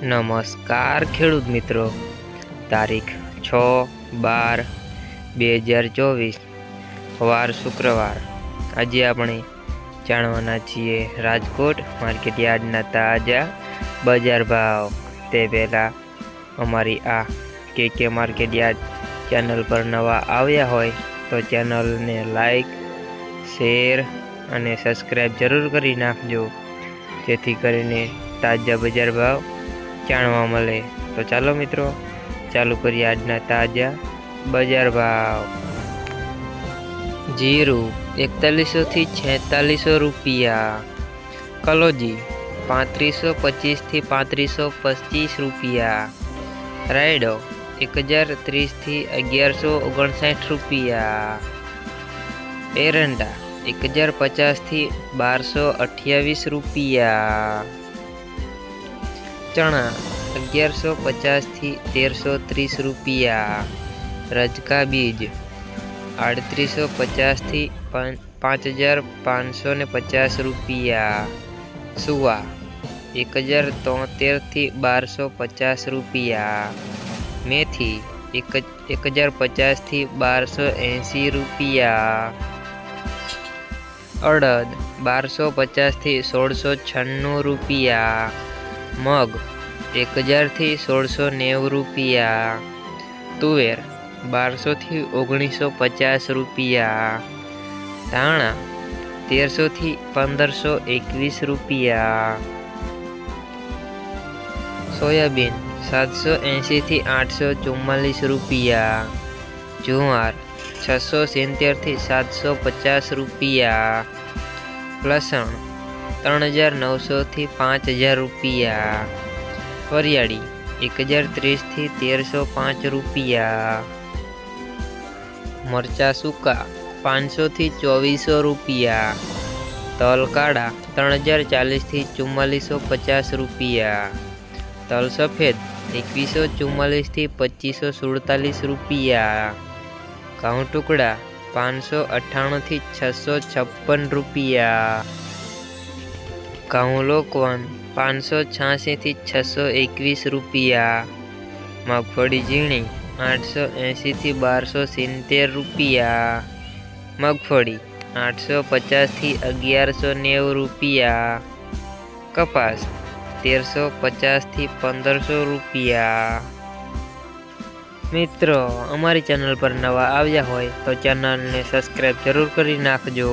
નમસ્કાર ખેડૂત મિત્રો. તારીખ છ બાર બે હજાર ચોવીસ, વાર શુક્રવાર. આજે આપણે જાણવાના છીએ રાજકોટ માર્કેટ યાર્ડના તાજા બજાર ભાવ. તે પહેલાં અમારી આ કે કે માર્કેટ યાર્ડ ચેનલ પર નવા આવ્યા હોય તો ચેનલને લાઈક, શેર અને સબસ્ક્રાઈબ જરૂર કરી નાખજો. જેથી કરીને તાજા બજાર ભાવ જાણવા મળે. તો ચાલો મિત્રો, ચાલુ કરીએ આજના તાજા બજાર ભાવ. જીરું એકતાલીસોથી છેતાલીસો રૂપિયા. કલોજી પાંત્રીસો પચીસથી પાંત્રીસો પચીસ રૂપિયા. રાયડો એક હજાર ત્રીસથી અગિયારસો ઓગણસાઠ રૂપિયા. એરંડા એક હજાર પચાસથી બારસો અઠ્યાવીસ રૂપિયા. ચણા, અગિયારસો પચાસથી તેરસો ત્રીસ રૂપિયા. રજકા બીજ, આડત્રીસો પચાસથી પાંચ હજાર પાંચસો ને પચાસ રૂપિયા. સુવા, એક હજાર તોતેરથી બારસો પચાસ રૂપિયા. મેથી, એક એક હજાર પચાસથી બારસો એંસી રૂપિયા. અડદ, બારસો પચાસથી સોળસો છન્નું રૂપિયા. મગ એક હજારથી સોળસો નેવું રૂપિયા. તુવેર બારસોથી ઓગણીસો પચાસ રૂપિયા. ધાણા તેરસોથી પંદરસો એકવીસ રૂપિયા. સોયાબીન સાતસો એંશીથી આઠસો ચુમ્માલીસ રૂપિયા. જુવાર છસો સિત્તેરથી સાતસો પચાસ રૂપિયા. લસણ ત્રણ હજાર નવસોથી પાંચ હજાર રૂપિયા. વરિયાળી, એક હજાર ત્રીસથી તેરસો પાંચ રૂપિયા. મરચા સૂકા, પાંચસોથી ચોવીસો રૂપિયા. તલ કાળા ત્રણ હજાર ચાલીસથી ચુમ્માલીસો પચાસ રૂપિયા. તલ સફેદ, એકવીસો ચુમ્માલીસથી પચીસો સુડતાલીસ રૂપિયા. ઘઉં ટુકડા, પાંચસો અઠ્ઠાણુંથી છસો છપ્પન રૂપિયા. ઘઉં લોકવન, પાંચસો છ્યાસીથી છસો એકવીસ રૂપિયા. મગફળી ઝીણી, આઠસો એંશીથી બારસો સિત્તેર રૂપિયા. મગફળી, આઠસો પચાસથી અગિયારસો નેવું રૂપિયા. કપાસ, તેરસો પચાસથી પંદરસો રૂપિયા. મિત્રો, અમારી ચેનલ પર નવા આવ્યા હોય તો ચેનલને સબસ્ક્રાઈબ જરૂર કરી નાખજો.